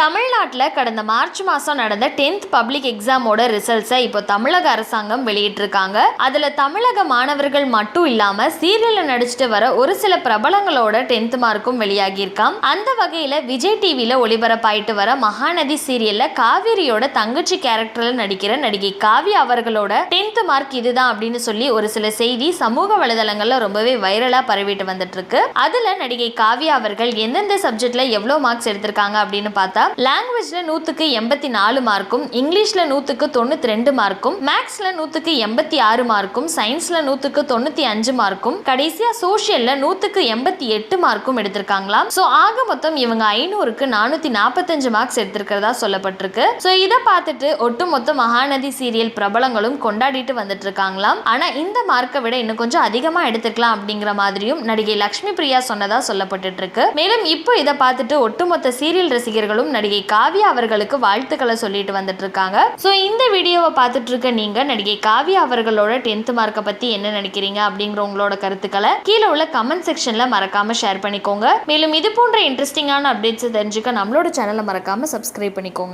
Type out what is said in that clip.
தமிழ்நாட்டில் கடந்த மார்ச் மாதம் நடந்த டென்த் பப்ளிக் எக்ஸாமோட ரிசல்ட்ஸை இப்போ தமிழக அரசாங்கம் வெளியிட்டிருக்காங்க. அதில் தமிழக மாணவர்கள் மட்டும் இல்லாமல் சீரியலில் நடிச்சிட்டு வர ஒரு சில பிரபலங்களோட டென்த் மார்க்கும் வெளியாகியிருக்காம். அந்த வகையில் விஜய் டிவியில் ஒளிபரப்பாயிட்டு வர மகாநதி சீரியலில் காவேரியோட தங்கச்சி கேரக்டரில் நடிக்கிற நடிகை காவி அவர்களோட டென்த் மார்க் இதுதான் அப்படின்னு சொல்லி ஒரு சில செய்தி சமூக வலைதளங்களில் ரொம்பவே வைரலாக பரவிட்டு வந்துட்டு இருக்கு அதில் நடிகை காவியா அவர்கள் எந்தெந்த சப்ஜெக்டில் எவ்வளோ மார்க்ஸ் எடுத்திருக்காங்க அப்படின்னு பார்த்தா லாங்குவேஜ்ல நூற்றுக்கு எண்பத்தி நாலு மார்க்கும் இங்கிலீஷ்ல நூற்றுக்கு தொண்ணூத்தி ரெண்டு மார்க்கும் மேக்ஸ்ல நூற்றுக்கு எண்பத்தி ஆறு மார்க்கும் சயின்ஸ்ல நூற்றுக்கு தொண்ணூத்தி அஞ்சு மார்க்கும் கடைசியா சோசியல்ல நூற்றுக்கு எண்பத்தி எட்டு மார்க்கும் எடுத்திருக்காங்களாம். ஸோ ஆக மொத்தம் இவங்க ஐநூறுக்கு நானூற்றி நாற்பத்தஞ்சு மார்க்ஸ் எடுத்திருக்கிறதா சொல்லப்பட்டிருக்கு. ஸோ இதை பார்த்துட்டு ஒட்டுமொத்த மகாநதி சீரியல் பிரபலங்களும் கொண்டாடிட்டு வந்துட்டு இருக்காங்களாம் ஆனால் இந்த மார்க்கை விட இன்னும் கொஞ்சம் அதிகமாக எடுத்துக்கலாம் அப்படிங்கிற மாதிரியும் நடிகை லக்ஷ்மி பிரியா சொன்னதா சொல்லப்பட்டுட்டு இருக்கு மேலும் இப்போ இதை பார்த்துட்டு ஒட்டுமொத்த சீரியல் ரசிகர்களும் நடிகை காவியா அவர்களுக்கு வாழ்த்துக்களை சொல்லிட்டு வந்துட்டு இருக்காங்க ஸோ இந்த வீடியோவை பார்த்துட்டு இருக்க நீங்க நடிகை காவியா அவர்களோட டென்த் மார்க்கை பத்தி என்ன நினைக்கிறீங்க அப்படிங்கிற உங்களோட கருத்துக்களை கீழே உள்ள கமெண்ட் செக்ஷன்ல மறக்காம ஷேர் பண்ணிக்கோங்க. மேலும் இது போன்ற இன்ட்ரெஸ்டிங்கான அப்டேட்ஸ் தெரிஞ்சுக்க நம்மளோட சேனலை மறக்காம சப்ஸ்கிரைப் பண்ணிக்கோங்க.